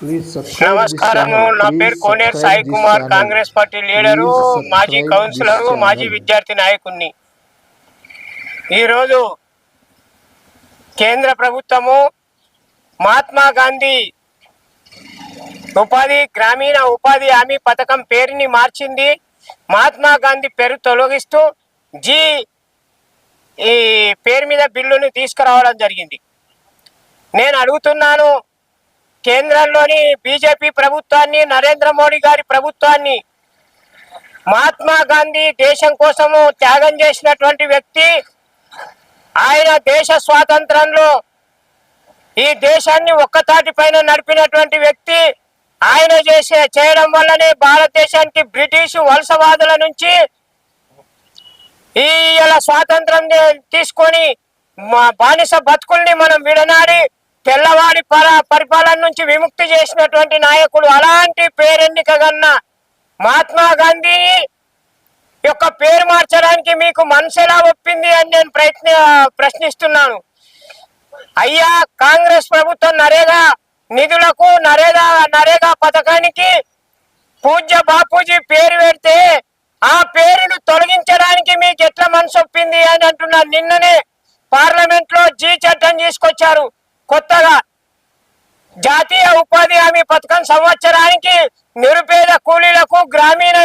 నమస్కారము. నా పేరు కోనేరు సాయి కుమార్. కాంగ్రెస్ పార్టీ లీడరు మాజీ కౌన్సిలరు మాజీ. విద్యార్థి నాయకుడిని ఈరోజు కేంద్ర ప్రభుత్వము మహాత్మా గాంధీ ఉపాధి గ్రామీణ ఉపాధి హామీ పథకం పేరుని మార్చింది మహాత్మా గాంధీ పేరు తొలగిస్తూ జీ ఈ పేరు మీద బిల్లుని తీసుకురావడం జరిగింది నేను అడుగుతున్నాను కేంద్రంలోని బీజేపీ ప్రభుత్వాన్ని నరేంద్ర మోడీ గారి ప్రభుత్వాన్ని మహాత్మా గాంధీ దేశం కోసము త్యాగం చేసినటువంటి వ్యక్తి ఆయన దేశ స్వాతంత్రంలో ఈ దేశాన్ని ఒక్కతాటి పైన నడిపినటువంటి వ్యక్తి ఆయన చేసే చేయడం వల్లనే భారతదేశానికి బ్రిటిష్ వలసవాదుల నుంచి ఈ ఇలా స్వాతంత్రం తీసుకొని మా బానిస బతుకుల్ని మనం విడనాడి తెల్లవాడి పరిపాలన నుంచి విముక్తి చేసినటువంటి నాయకుడు అలాంటి పేరెన్నిక కన్నా మహాత్మా గాంధీ యొక్క పేరు మార్చడానికి మీకు మనసు ఎలా ఒప్పింది అని నేను ప్రయత్న ప్రశ్నిస్తున్నాను. అయ్యా కాంగ్రెస్ ప్రభుత్వం నరేగా నిధులకు నరేగా నరేగా పథకానికి పూజ్య బాపూజీ పేరు పెడితే ఆ పేరును తొలగించడానికి మీకు ఎట్లా మనసు ఒప్పింది అని అంటున్నారు. నిన్ననే పార్లమెంట్లో జీ చట్టం తీసుకొచ్చారు. కొత్తగా జాతీయ ఉపాధి హామీ పథకం సంవత్సరానికి నిరుపేద కూలీలకు గ్రామీణ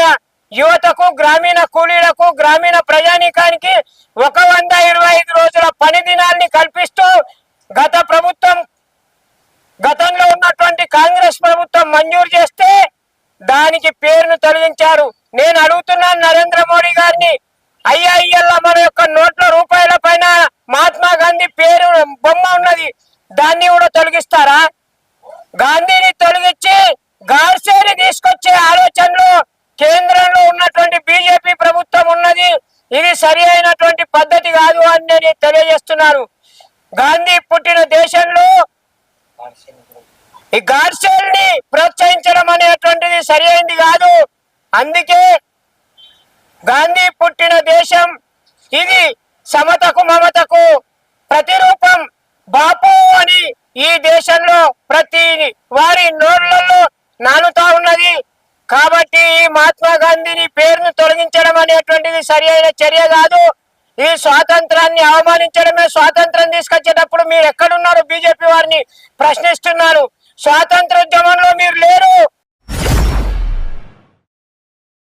యువతకు గ్రామీణ కూలీలకు గ్రామీణ ప్రజానీకానికి ఒక వంద ఇరవై ఐదు రోజుల పని దినాల్ని కల్పిస్తూ గత ప్రభుత్వం గతంలో ఉన్నటువంటి కాంగ్రెస్ ప్రభుత్వం మంజూరు చేస్తే దానికి పేరును తొలగించారు. నేను అడుగుతున్నాను నరేంద్ర మోడీ గారిని అయ్యా ఇయ్యల్లా మన యొక్క నోట్ల రూప పైన మహాత్మా గాంధీ పేరు బొమ్మ ఉన్నది దాన్ని కూడా తొలగిస్తారా? గాంధీని తొలగించి గాడ్సేని తీసుకొచ్చే ఆలోచనలు కేంద్రంలో ఉన్నటువంటి బీజేపీ ప్రభుత్వం ఉన్నది. ఇది సరి అయినటువంటి పద్ధతి కాదు అని నేను తెలియజేస్తున్నాను. గాంధీ పుట్టిన దేశంలో ఈ గాడ్సేల్ని ప్రోత్సహించడం అనేటువంటిది సరి అయింది కాదు. అందుకే గాంధీ పుట్టిన దేశం ఇది సమతకు మమతకు ప్రతిరూపం. బాపు అని ఈ దేశంలో ప్రతి వారి నోళ్ళలో నానుతా ఉన్నది. కాబట్టి ఈ మహాత్మా గాంధీని పేరును తొలగించడం అనేటువంటిది సరి అయిన చర్య కాదు. ఈ స్వాతంత్రాన్ని అవమానించడమే స్వాతంత్రం తీసుకొచ్చేటప్పుడు మీరు ఎక్కడున్నారు బీజేపీ వారిని ప్రశ్నిస్తున్నారు. స్వాతంత్రోద్యమంలో మీరు లేరు.